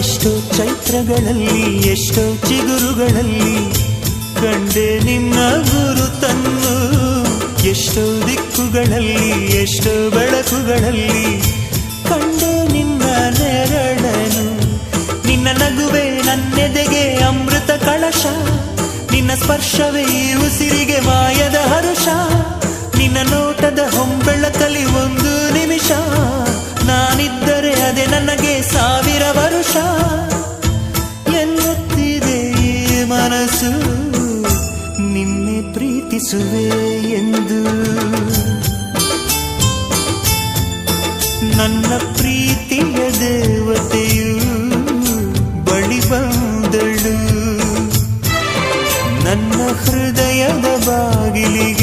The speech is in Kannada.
ಎಷ್ಟೋ ಚೈತ್ರಗಳಲ್ಲಿ, ಎಷ್ಟೋ ಚಿಗುರುಗಳಲ್ಲಿ ಕಂಡೆ ನಿನ್ನ ಗುರುತನ್ನು ಎಷ್ಟೋ ದಿಕ್ಕುಗಳಲ್ಲಿ, ಎಷ್ಟೋ ಬೆಳಕುಗಳಲ್ಲಿ ಕಂಡೆ ನಿನ್ನ ನೆರಳನು ನಿನ್ನ ನಗುವೆ ನನ್ನೆದೆಗೆ ಅಮೃತ ಕಳಶ. ನಿನ್ನ ಸ್ಪರ್ಶವೇ ಉಸಿರಿಗೆ ಮಾಯದ ಹರುಷ. ನಿನ್ನ ನೋಟದ ಹೊಂಬೆಳಕಲಿ ಮನಸ್ಸು ನಿನ್ನೆ ಪ್ರೀತಿಸುವೆ ಎಂದು. ನನ್ನ ಪ್ರೀತಿಯ ದೇವತೆಯು ಬಳಿ ಬಂದಳು. ನನ್ನ ಹೃದಯದ ಬಾಗಿಲಿಗೆ